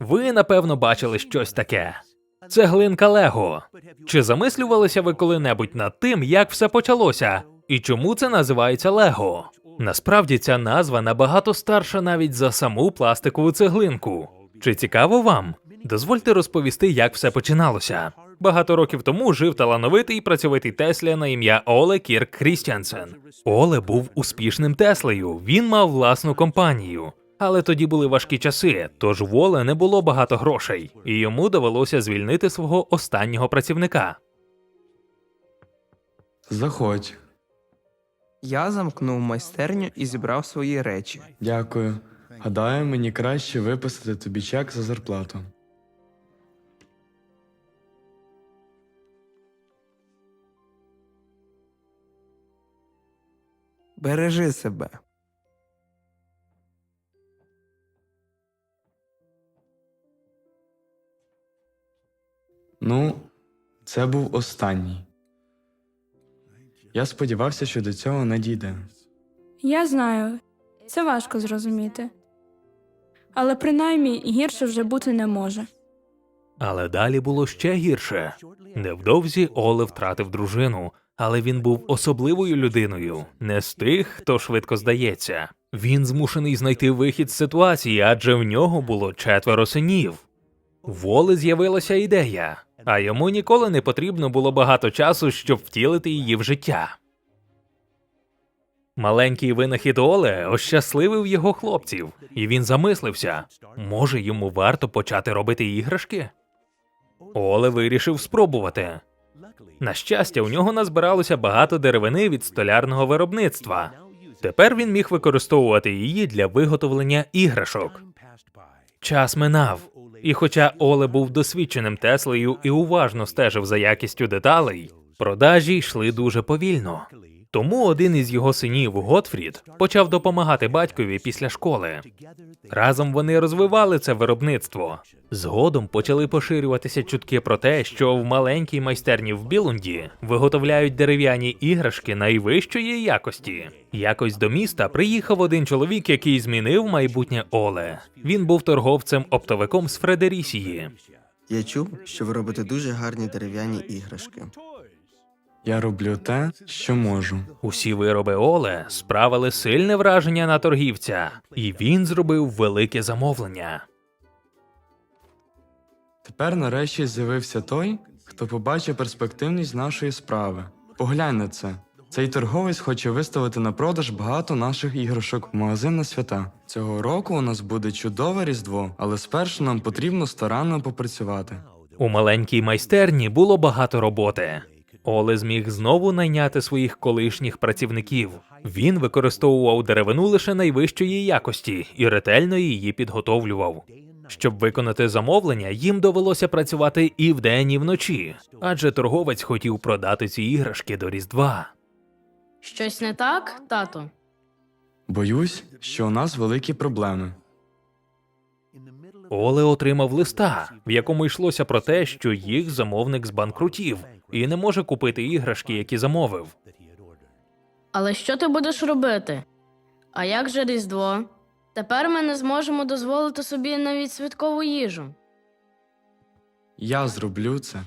Ви, напевно, бачили щось таке. Цеглинка Лего. Чи замислювалися ви коли-небудь над тим, як все почалося, і чому це називається Лего? Насправді ця назва набагато старша навіть за саму пластикову цеглинку. Чи цікаво вам? Дозвольте розповісти, як все починалося. Багато років тому жив талановитий працьовитий Тесля на ім'я Оле Кірк Крістянсен. Оле був успішним Теслею. Він мав власну компанію. Але тоді були важкі часи, тож в Оле не було багато грошей, і йому довелося звільнити свого останнього працівника. Заходь. Я замкнув майстерню і зібрав свої речі. Дякую. Гадаю, мені краще виписати тобі чек за зарплату. Бережи себе. Ну, це був останній. Я сподівався, що до цього не дійде. Я знаю, це важко зрозуміти. Але принаймні гірше вже бути не може. Але далі було ще гірше. Невдовзі Оле втратив дружину, але він був особливою людиною, не з тих, хто швидко здається. Він змушений знайти вихід з ситуації, адже в нього було четверо синів. В Оле з'явилася ідея, а йому ніколи не потрібно було багато часу, щоб втілити її в життя. Маленький винахід Оле ощасливив його хлопців, і він замислився, може йому варто почати робити іграшки? Оле вирішив спробувати. На щастя, у нього назбиралося багато деревини від столярного виробництва. Тепер він міг використовувати її для виготовлення іграшок. Час минав, і хоча Оле був досвідченим Теслею і уважно стежив за якістю деталей, продажі йшли дуже повільно. Тому один із його синів, Готфрід, почав допомагати батькові після школи. Разом вони розвивали це виробництво. Згодом почали поширюватися чутки про те, що в маленькій майстерні в Білунді виготовляють дерев'яні іграшки найвищої якості. Якось до міста приїхав один чоловік, який змінив майбутнє Оле. Він був торговцем-оптовиком з Фредерісії. Я чув, що ви робите дуже гарні дерев'яні іграшки. Я роблю те, що можу. Усі вироби Оле справили сильне враження на торгівця, і він зробив велике замовлення. Тепер нарешті з'явився той, хто побачив перспективність нашої справи. Поглянь на це. Цей торговець хоче виставити на продаж багато наших іграшок в магазин на свята. Цього року у нас буде чудове різдво, але спершу нам потрібно старанно попрацювати. У маленькій майстерні було багато роботи. Оле зміг знову найняти своїх колишніх працівників. Він використовував деревину лише найвищої якості і ретельно її підготовлював. Щоб виконати замовлення, їм довелося працювати і вдень, і вночі, адже торговець хотів продати ці іграшки до Різдва. Щось не так, тату? Боюсь, що у нас великі проблеми. Оле отримав листа, в якому йшлося про те, що їх замовник збанкрутів і не може купити іграшки, які замовив. Але що ти будеш робити? А як же Різдво? Тепер ми не зможемо дозволити собі навіть святкову їжу. Я зроблю це.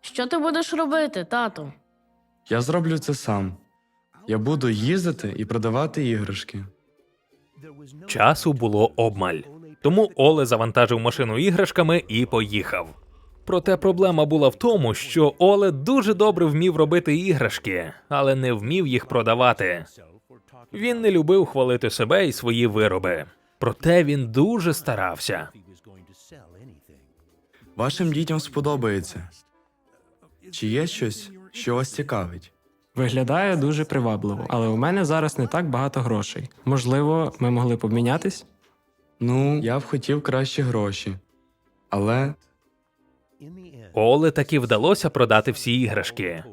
Що ти будеш робити, тату? Я зроблю це сам. Я буду їздити і продавати іграшки. Часу було обмаль, тому Оле завантажив машину іграшками і поїхав. Проте проблема була в тому, що Оле дуже добре вмів робити іграшки, але не вмів їх продавати. Він не любив хвалити себе і свої вироби. Проте він дуже старався. Вашим дітям сподобається. Чи є щось, що вас цікавить? Виглядає дуже привабливо, але у мене зараз не так багато грошей. Можливо, ми могли б обмінятись? Ну, я б хотів кращі гроші. Але Оле таки вдалося продати всі іграшки.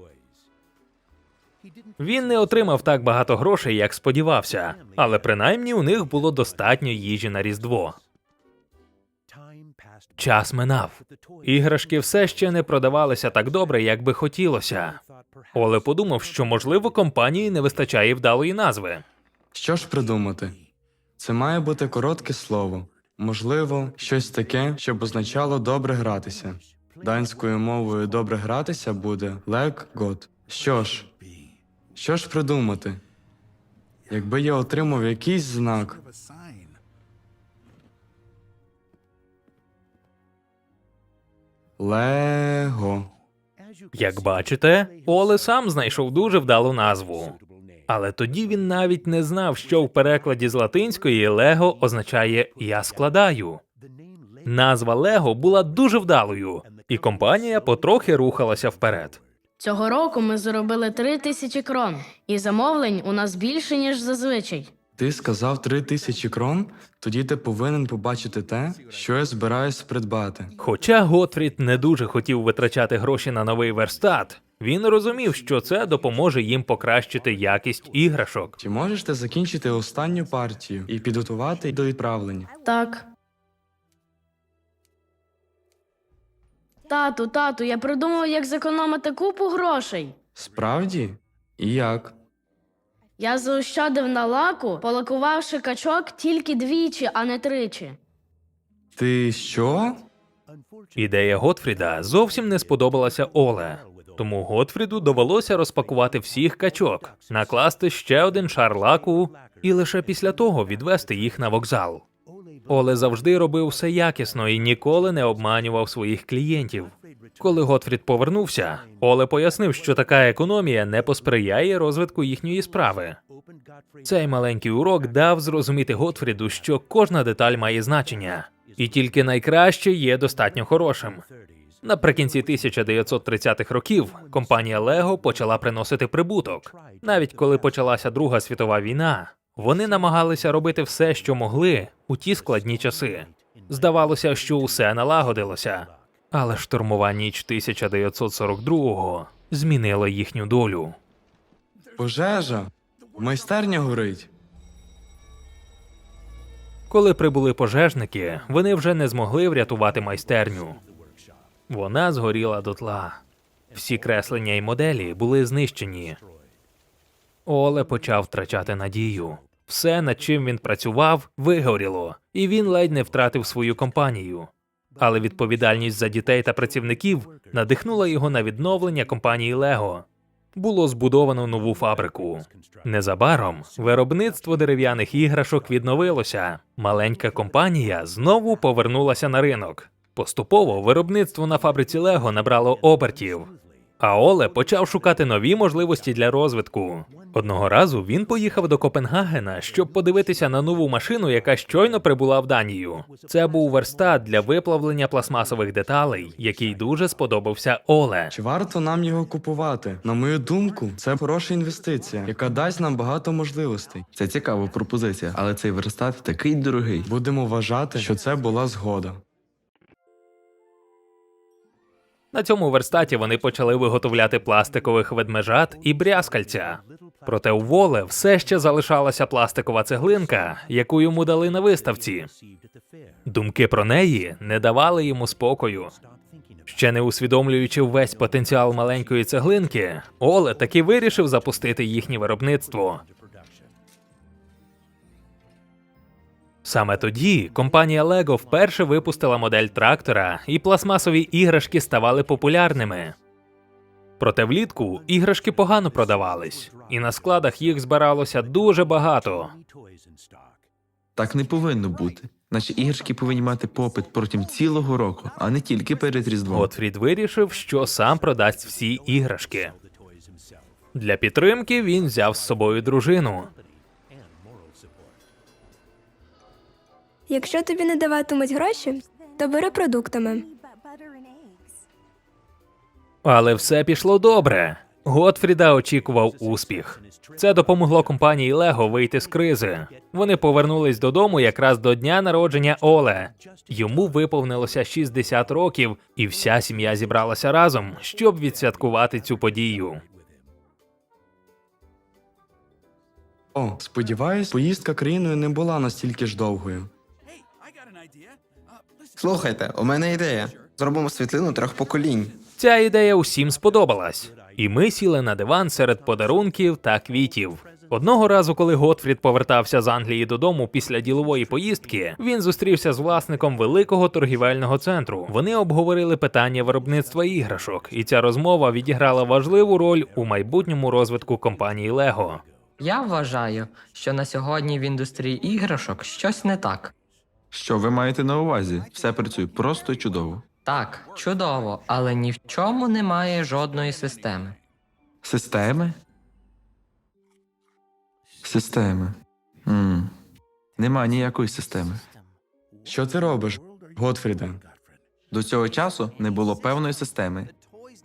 Він не отримав так багато грошей, як сподівався, але принаймні у них було достатньо їжі на Різдво. Час минав. Іграшки все ще не продавалися так добре, як би хотілося. Оле подумав, що можливо компанії не вистачає вдалої назви. що ж придумати? Це має бути коротке слово. Можливо, щось таке, щоб означало добре гратися. Данською мовою добре гратися буде лек гот. Що ж, що ж придумати? Якби я отримав якийсь знак, Лего. Як бачите, Оле сам знайшов дуже вдалу назву. Але тоді він навіть не знав, що в перекладі з латинської Лего означає Я складаю. Назва Лего була дуже вдалою, і компанія потрохи рухалася вперед. Цього року ми заробили три тисячі крон, і замовлень у нас більше, ніж зазвичай. Ти сказав три тисячі крон, тоді ти повинен побачити те, що я збираюсь придбати. Хоча Готфрід не дуже хотів витрачати гроші на новий верстат, він розумів, що це допоможе їм покращити якість іграшок. Чи можеш ти закінчити останню партію і підготувати до відправлення? Так. Тату, тату, я придумав, як зекономити купу грошей. Справді? І як? Я заощадив на лаку, полакувавши качок тільки двічі, а не тричі. Ти що? Ідея Готфріда зовсім не сподобалася Оле. Тому Готфріду довелося розпакувати всіх качок, накласти ще один шар лаку і лише після того відвести їх на вокзал. Оле завжди робив все якісно і ніколи не обманював своїх клієнтів. Коли Готфрід повернувся, Оле пояснив, що така економія не посприяє розвитку їхньої справи. Цей маленький урок дав зрозуміти Готфріду, що кожна деталь має значення, і тільки найкраще є достатньо хорошим. Наприкінці 1930-х років компанія Лего почала приносити прибуток. Навіть коли почалася Друга світова війна, вони намагалися робити все, що могли у ті складні часи. Здавалося, що усе налагодилося, але штурмова ніч 1942-го змінила їхню долю. Пожежа? Майстерня горить. Коли прибули пожежники, вони вже не змогли врятувати майстерню. Вона згоріла дотла. Всі креслення і моделі були знищені. Оле почав втрачати надію. Все, над чим він працював, вигоріло, і він ледь не втратив свою компанію. Але відповідальність за дітей та працівників надихнула його на відновлення компанії Лего. Було збудовано нову фабрику. Незабаром виробництво дерев'яних іграшок відновилося. Маленька компанія знову повернулася на ринок. Поступово виробництво на фабриці Лего набрало обертів. А Оле почав шукати нові можливості для розвитку. Одного разу він поїхав до Копенгагена, щоб подивитися на нову машину, яка щойно прибула в Данію. Це був верстат для виплавлення пластмасових деталей, який дуже сподобався Оле. Чи варто нам його купувати? На мою думку, це хороша інвестиція, яка дасть нам багато можливостей. Це цікава пропозиція, але цей верстат такий дорогий. Будемо вважати, що це була згода. На цьому верстаті вони почали виготовляти пластикових ведмежат і брязкальця. Проте у Воле все ще залишалася пластикова цеглинка, яку йому дали на виставці. Думки про неї не давали йому спокою. Ще не усвідомлюючи весь потенціал маленької цеглинки, Оле таки вирішив запустити їхнє виробництво. Саме тоді компанія Lego вперше випустила модель трактора, і пластмасові іграшки ставали популярними. Проте влітку іграшки погано продавались, і на складах їх збиралося дуже багато. Так не повинно бути. Наші іграшки повинні мати попит протягом цілого року, а не тільки перед Різдвом. Готфрід вирішив, що сам продасть всі іграшки. Для підтримки він взяв з собою дружину. Якщо тобі не даватимуть гроші, то бери продуктами. Але все пішло добре. Готфріда очікував успіх. Це допомогло компанії Лего вийти з кризи. Вони повернулись додому якраз до дня народження Оле. Йому виповнилося 60 років, і вся сім'я зібралася разом, щоб відсвяткувати цю подію. О, сподіваюсь, поїздка країною не була настільки ж довгою. Слухайте, у мене ідея. Зробимо світлину трьох поколінь. Ця ідея усім сподобалась, і ми сіли на диван серед подарунків та квітів. Одного разу, коли Готфрід повертався з Англії додому після ділової поїздки, він зустрівся з власником великого торгівельного центру. Вони обговорили питання виробництва іграшок, і ця розмова відіграла важливу роль у майбутньому розвитку компанії Лего. Я вважаю, що на сьогодні в індустрії іграшок щось не так. Що ви маєте на увазі? Все працює просто чудово. Так, чудово, але ні в чому немає жодної системи. Системи? Системи. м Нема ніякої системи. Що ти робиш, Готфріде? До цього часу не було певної системи.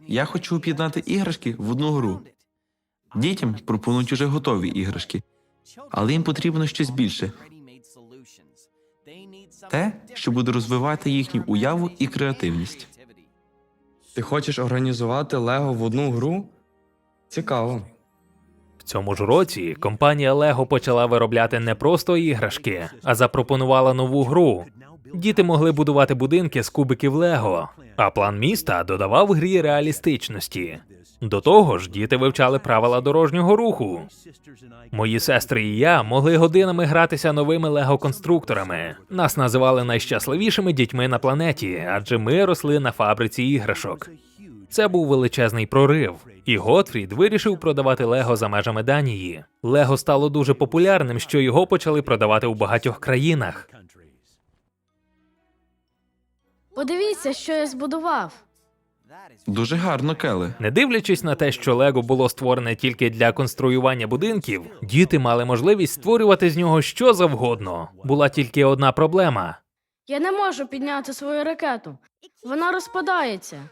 Я хочу об'єднати іграшки в одну гру. Дітям пропонують уже готові іграшки, але їм потрібно щось більше. Те, що буде розвивати їхню уяву і креативність. Ти хочеш організувати Лего в одну гру? Цікаво. В цьому ж році компанія Лего почала виробляти не просто іграшки, а запропонувала нову гру. Діти могли будувати будинки з кубиків Лего, а план міста додавав грі реалістичності. До того ж, діти вивчали правила дорожнього руху. Мої сестри і я могли годинами гратися новими лего-конструкторами. Нас називали найщасливішими дітьми на планеті, адже ми росли на фабриці іграшок. Це був величезний прорив, і Готфрід вирішив продавати Лего за межами Данії. Лего стало дуже популярним, що його почали продавати у багатьох країнах. Подивіться, що я збудував. Дуже гарно, Келе. Не дивлячись на те, що Лего було створене тільки для конструювання будинків, діти мали можливість створювати з нього що завгодно. Була тільки одна проблема. Я не можу підняти свою ракету. Вона розпадається.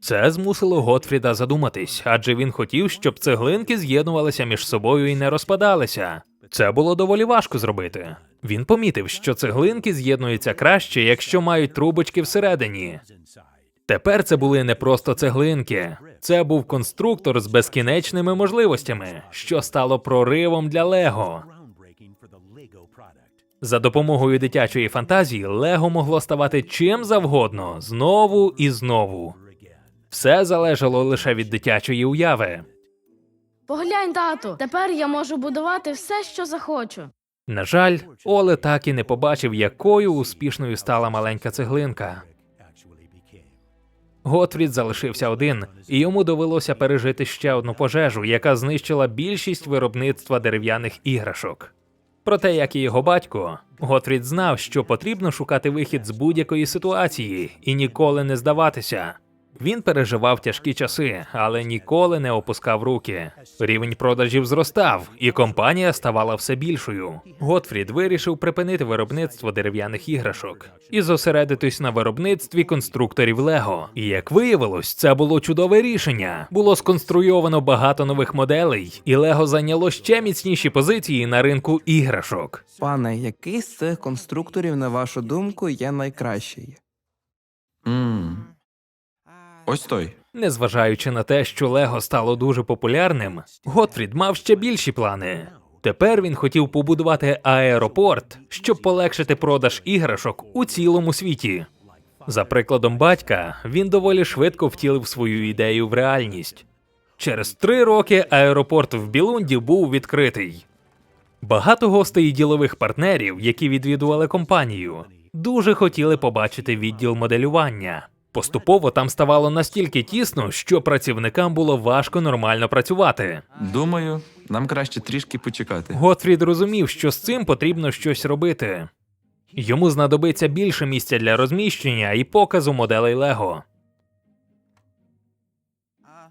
Це змусило Готфріда задуматись, адже він хотів, щоб цеглинки з'єднувалися між собою і не розпадалися. Це було доволі важко зробити. Він помітив, що цеглинки з'єднуються краще, якщо мають трубочки всередині. Тепер це були не просто цеглинки, це був конструктор з безкінечними можливостями, що стало проривом для Лего. За допомогою дитячої фантазії Лего могло ставати чим завгодно знову і знову. Все залежало лише від дитячої уяви. Поглянь, тату, тепер я можу будувати все, що захочу. На жаль, Оле так і не побачив, якою успішною стала маленька цеглинка. Готфрід залишився один, і йому довелося пережити ще одну пожежу, яка знищила більшість виробництва дерев'яних іграшок. Проте, як і його батько, Готфрід знав, що потрібно шукати вихід з будь-якої ситуації і ніколи не здаватися. Він переживав тяжкі часи, але ніколи не опускав руки. Рівень продажів зростав, і компанія ставала все більшою. Готфрід вирішив припинити виробництво дерев'яних іграшок і зосередитись на виробництві конструкторів Лего. І як виявилось, це було чудове рішення. Було сконструйовано багато нових моделей, і Лего зайняло ще міцніші позиції на ринку іграшок. Пане, який з цих конструкторів, на вашу думку, є найкращий? м Ось той. Незважаючи на те, що Лего стало дуже популярним, Готфрід мав ще більші плани. Тепер він хотів побудувати аеропорт, щоб полегшити продаж іграшок у цілому світі. За прикладом батька, він доволі швидко втілив свою ідею в реальність. Через три роки аеропорт в Білунді був відкритий. Багато гостей і ділових партнерів, які відвідували компанію, дуже хотіли побачити відділ моделювання. Поступово там ставало настільки тісно, що працівникам було важко нормально працювати. Думаю, нам краще трішки почекати. Готфрід розумів, що з цим потрібно щось робити. Йому знадобиться більше місця для розміщення і показу моделей Лего.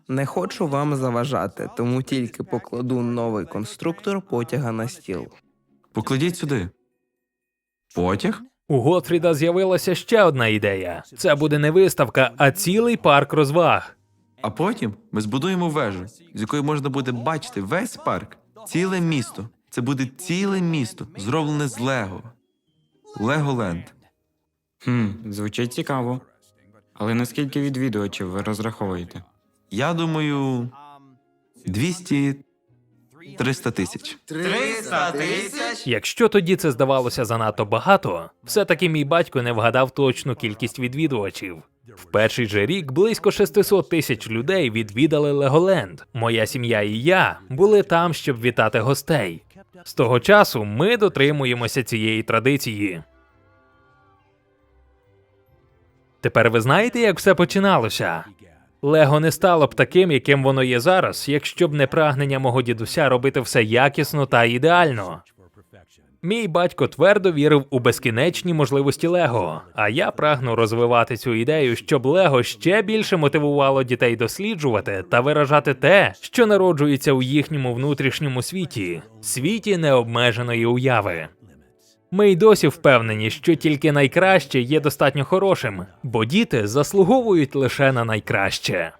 Не хочу вам заважати, тому тільки покладу новий конструктор потяга на стіл. Покладіть сюди. Потяг? У Готфріда з'явилася ще одна ідея: це буде не виставка, а цілий парк розваг. А потім ми збудуємо вежу, з якої можна буде бачити весь парк, ціле місто. Це буде ціле місто, зроблене з Лего. Леголенд. Хм, звучить цікаво. Але наскільки відвідувачів ви розраховуєте? Я думаю, 200 300 тисяч. Якщо тоді це здавалося занадто багато, все таки мій батько не вгадав точну кількість відвідувачів. В перший же рік близько 600 тисяч людей відвідали Леголенд. Моя сім'я і я були там, щоб вітати гостей. З того часу ми дотримуємося цієї традиції. Тепер ви знаєте, як все починалося? Лего не стало б таким, яким воно є зараз, якщо б не прагнення мого дідуся робити все якісно та ідеально. Мій батько твердо вірив у безкінечні можливості Лего, а я прагну розвивати цю ідею, щоб Лего ще більше мотивувало дітей досліджувати та виражати те, що народжується у їхньому внутрішньому світі, світі необмеженої уяви. Ми й досі впевнені, що тільки найкраще є достатньо хорошим, бо діти заслуговують лише на найкраще.